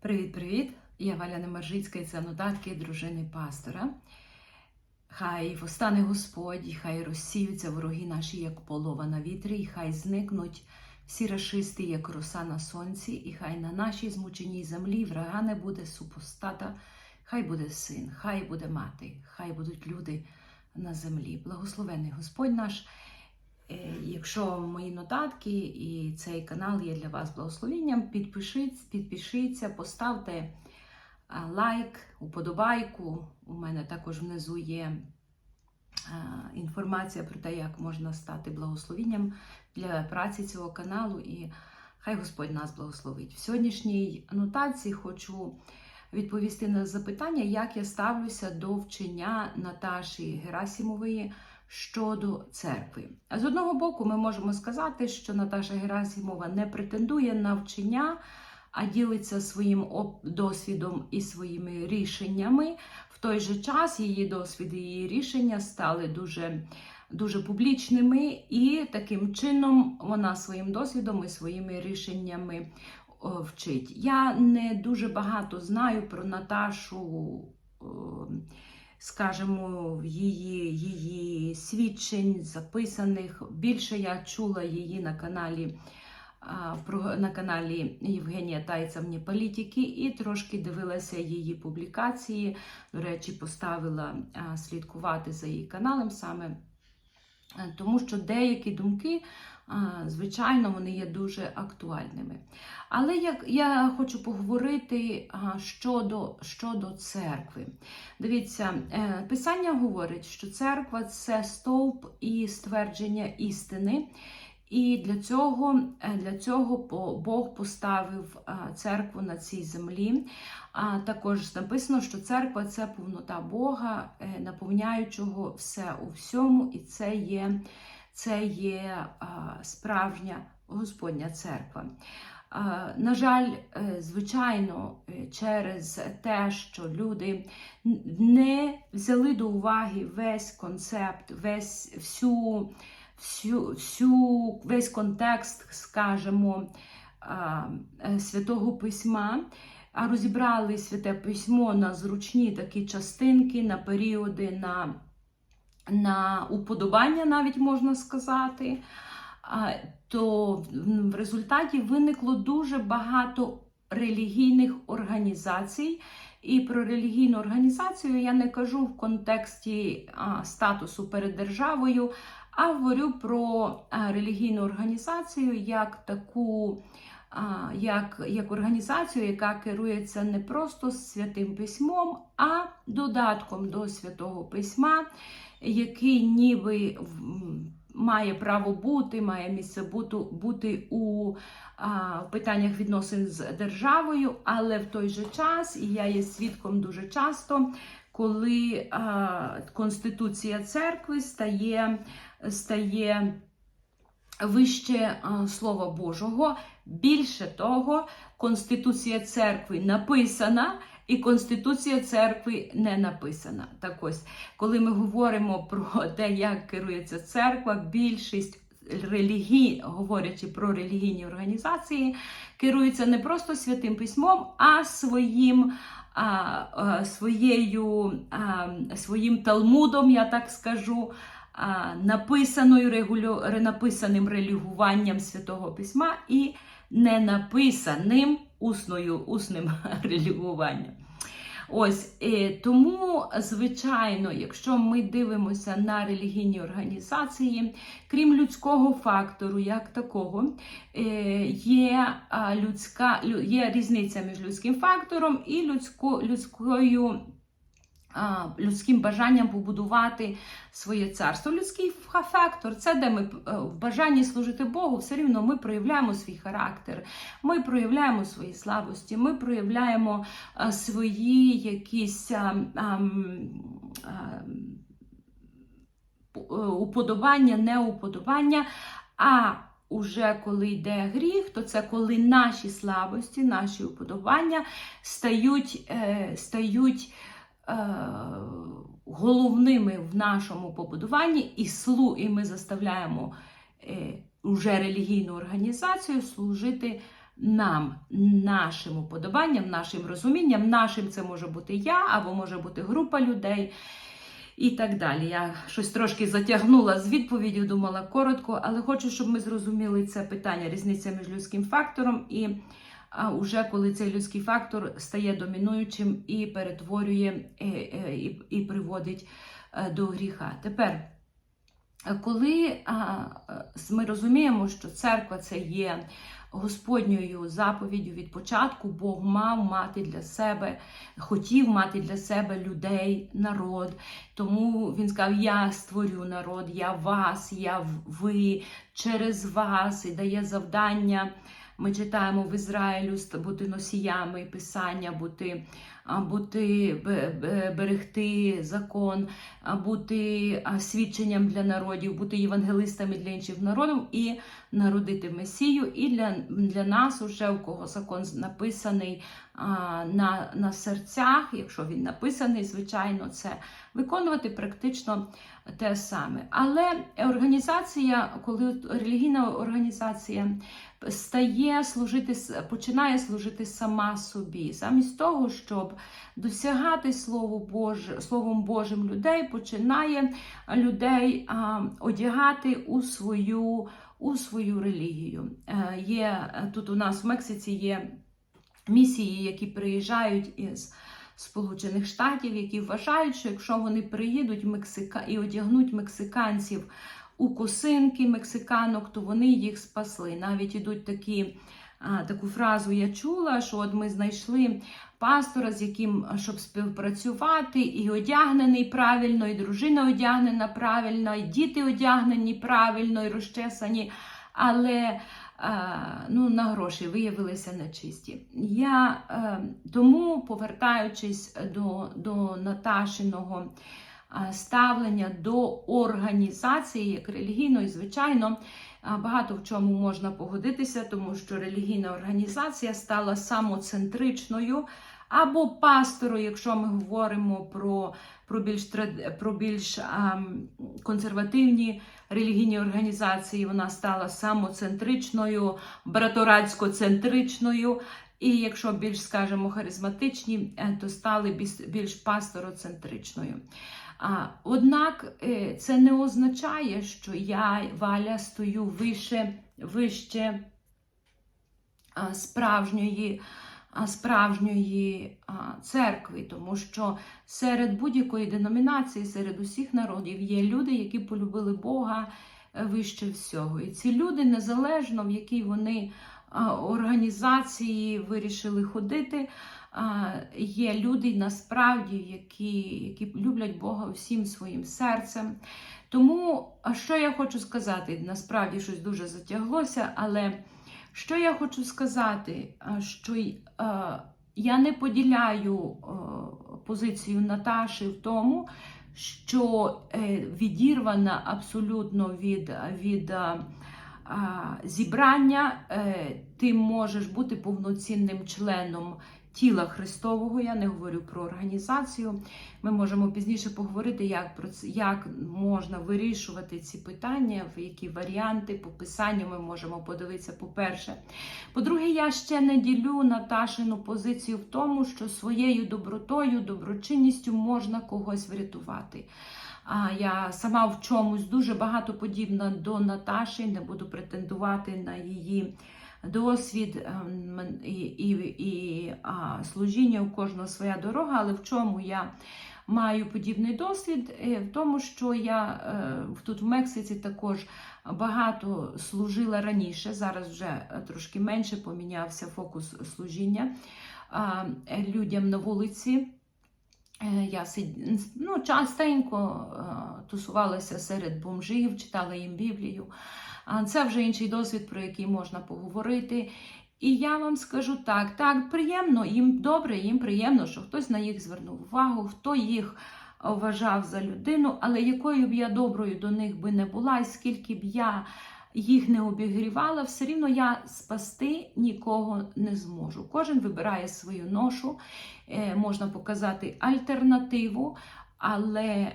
Привіт-привіт! Я Валя Немержицька і це нотатки дружини пастора. Хай востане Господь, і хай розсіються вороги наші, як полова на вітрі, і хай зникнуть всі рашисти, як роса на сонці, і хай на нашій змученій землі врага не буде супостата, хай буде син, хай буде мати, хай будуть люди на землі. Благословений Господь наш. Е, Якщо мої нотатки і цей канал є для вас благословенням, підпишіть, підпишіться, поставте лайк, уподобайку. У мене також внизу є інформація про те, як можна стати благословенням для праці цього каналу. І хай Господь нас благословить. В сьогоднішній анотації хочу відповісти на запитання, як я ставлюся до вчення Наташі Герасімової щодо церкви. А з одного боку, ми можемо сказати, що Наташа Герасімова не претендує на вчення, а ділиться своїм досвідом і своїми рішеннями. В той же час її досвід і її рішення стали дуже, дуже публічними, і таким чином вона своїм досвідом і своїми рішеннями вчить. Я не дуже багато знаю про Наташу. Скажімо, її, її свідчень, записаних. Більше я чула її на каналі. На каналі Євгенія Тайця «Вні політики і трошки дивилася її публікації. До речі, поставила слідкувати за її каналом саме, е, тому що деякі думки, звичайно, вони є дуже актуальними. Але як я хочу поговорити щодо, щодо церкви. Дивіться, е, Писання говорить, що церква це стовп і ствердження істини. І для цього, е, для цього Бог поставив церкву на цій землі. А також написано, що церква це повнота Бога, е, наповняючого все у всьому, і це є, це є справжня Господня церква. На жаль, е, звичайно, е, через те, що люди не взяли до уваги весь концепт, весь всю, всю, всю весь контекст, скажімо, е, святого письма, а розібрали святе письмо на зручні такі частинки, на періоди, на, на уподобання, навіть можна сказати то в результаті виникло дуже багато релігійних організацій. І про релігійну організацію я не кажу в контексті статусу перед державою, а говорю про релігійну організацію як таку, як, як організацію, яка керується не просто святим письмом, а додатком до святого письма, який ніби має право бути, має місце бути, у а, питаннях відносин з державою, але в той же час, і я є свідком дуже часто, коли а, Конституція церкви стає, стає вище а, Слова Божого. Більше того, Конституція церкви написана. І Конституція церкви не написана. Так ось, коли ми говоримо про те, як керується церква, більшість релігій, говорячи про релігійні організації, керуються не просто святим письмом, а своїм, а, а, своєю, а, своїм талмудом, я так скажу. а, Написаною регулю... написаним релігуванням святого письма і не написаним усною, усним релігуванням. Ось е, тому, звичайно, якщо ми дивимося на релігійні організації, крім людського фактору, як такого, е, є, людська, лю- є різниця між людським фактором і людсько, людською. А, Людським бажанням побудувати своє царство. Людський фактор це де ми е, в бажанні служити Богу, все рівно ми проявляємо свій характер, ми проявляємо свої слабості, ми проявляємо свої якісь а, п- е, уподобання, неуподобання. А уже коли йде гріх, то це коли наші слабості, наші уподобання стають, е, стають е, головними в нашому побудуванні, і, слу, і ми заставляємо е, уже релігійну організацію служити нам, нашим уподобанням, нашим розумінням. Нашим це може бути я або може бути група людей. І так далі. Я щось трошки затягнула з відповіддю, думала коротко, але хочу, щоб ми зрозуміли це питання, різниця між людським фактором і а, уже коли цей людський фактор стає домінуючим і перетворює е, е, і, і приводить е, до гріха. Тепер, коли ми розуміємо, що церква це є Господньою заповіддю від початку, Бог мав мати для себе, хотів мати для себе людей, народ. Тому він сказав: Я створю народ, я вас, я ви через вас і дає завдання. Ми читаємо в Ізраїлю бути носіями писання, бути, бути берегти закон, бути свідченням для народів, бути євангелистами для інших народів і народити Месію. І для для нас, уже у кого закон написаний на, на серцях, якщо він написаний, звичайно, це виконувати практично те саме. Але організація, коли релігійна організація стає служити, починає служити сама собі, замість того, щоб досягати Слово Боже, Словом Божим людей, починає людей а, одягати у свою, у свою релігію. Е, є тут у нас в Мексиці є місії, які приїжджають із. Сполучених Штатів, які вважають, що якщо вони приїдуть Мексика і одягнуть мексиканців у косинки мексиканок, то вони їх спасли. Навіть ідуть такі. Таку фразу я чула, що от ми знайшли пастора, з яким щоб співпрацювати, і одягнений правильно, і дружина одягнена правильно, і діти одягнені правильно, і розчесані, але ну, на гроші виявилися нечисті. Я тому, повертаючись до, до Наташиного ставлення до організації як релігійної, звичайно, багато в чому можна погодитися, тому що релігійна організація стала самоцентричною. Або пастору, якщо ми говоримо про про більш про більш а, консервативні релігійні організації, вона стала самоцентричною, браторацько-центричною. І якщо більш, скажімо, харизматичні, е, то стали більш, більш пастороцентричною. Однак е, це не означає, що я валя стою вище, вище справжньої справжньої церкви, тому що серед будь-якої деномінації, серед усіх народів є люди, які полюбили Бога е, вище всього. І ці люди, незалежно в якій вони організації вирішили ходити є люди насправді, які які люблять Бога всім своїм серцем. Тому, що я хочу сказати, насправді щось дуже затяглося, але що я хочу сказати, що я не поділяю позицію Наташі в тому, що е, відірвана абсолютно від від зібрання, е, ти можеш бути повноцінним членом тіла Христового. Я не говорю про організацію. Ми можемо пізніше поговорити, як про це, як можна вирішувати ці питання, в які варіанти по писанню ми можемо подивитися. По-перше, по-друге, я ще не ділю Наташину позицію в тому, що своєю добротою, доброчинністю можна когось врятувати. А я сама в чомусь дуже багато подібна до Наташі, не буду претендувати на її досвід ем, і і, і а, служіння у кожного своя дорога, але в чому я маю подібний досвід? Е, в тому, що я е, тут в Мексиці також багато служила раніше, зараз вже трошки менше помінявся фокус служіння людям на вулиці. Е, я ну, частенько тусувалася серед бомжів, читала їм Біблію. Це вже інший досвід, про який можна поговорити. І я вам скажу так: так, приємно, їм добре, їм приємно, що хтось на їх звернув увагу, хто їх вважав за людину, але якою б я доброю до них би не була, і скільки б я їх не обігрівала, все рівно я спасти нікого не зможу. Кожен вибирає свою ношу, е, можна показати альтернативу, але е,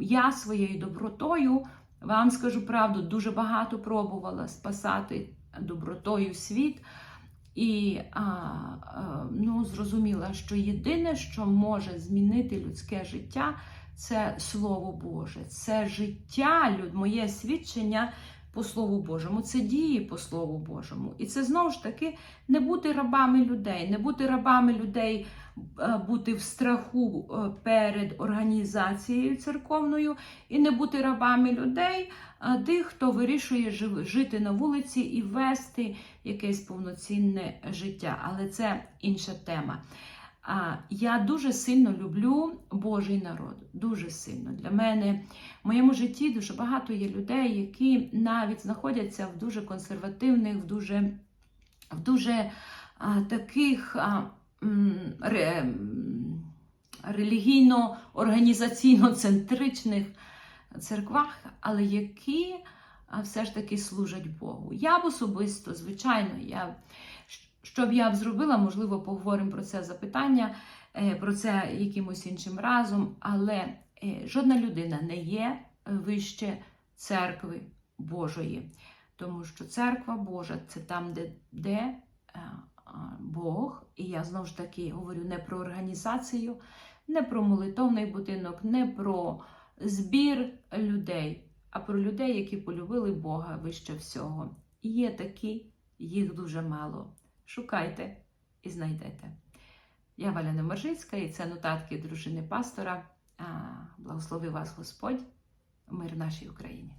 я своєю добротою. Вам скажу правду, дуже багато пробувала спасати добротою світ. І а, а, ну, зрозуміла, що єдине, що може змінити людське життя, це Слово Боже, це життя, моє свідчення по Слову Божому, це дії по Слову Божому. І це знову ж таки не бути рабами людей, не бути рабами людей, е, бути в страху е, перед організацією церковною, і не бути рабами людей, тих, хто вирішує жити на вулиці і вести якесь повноцінне життя. Але це інша тема. Я дуже сильно люблю Божий народ. Дуже сильно. Для мене в моєму житті дуже багато є людей, які навіть знаходяться в дуже консервативних, в дуже, в дуже а, таких а, ре, релігійно-організаційно-центричних церквах, але які все ж таки служать Богу. Я б особисто, звичайно, я, що б я б зробила, можливо, поговоримо про це запитання, е, про це якимось іншим разом, але е, жодна людина не є вище церкви Божої. Тому що церква Божа це там, де, де е, Бог, і я знову ж таки говорю не про організацію, не про молитовний будинок, не про збір людей, а про людей, які полюбили Бога вище всього. І є такі, їх дуже мало. Шукайте і знайдете. Я Валя Моржицька, і це нотатки дружини пастора. Благослови вас Господь, мир нашій Україні.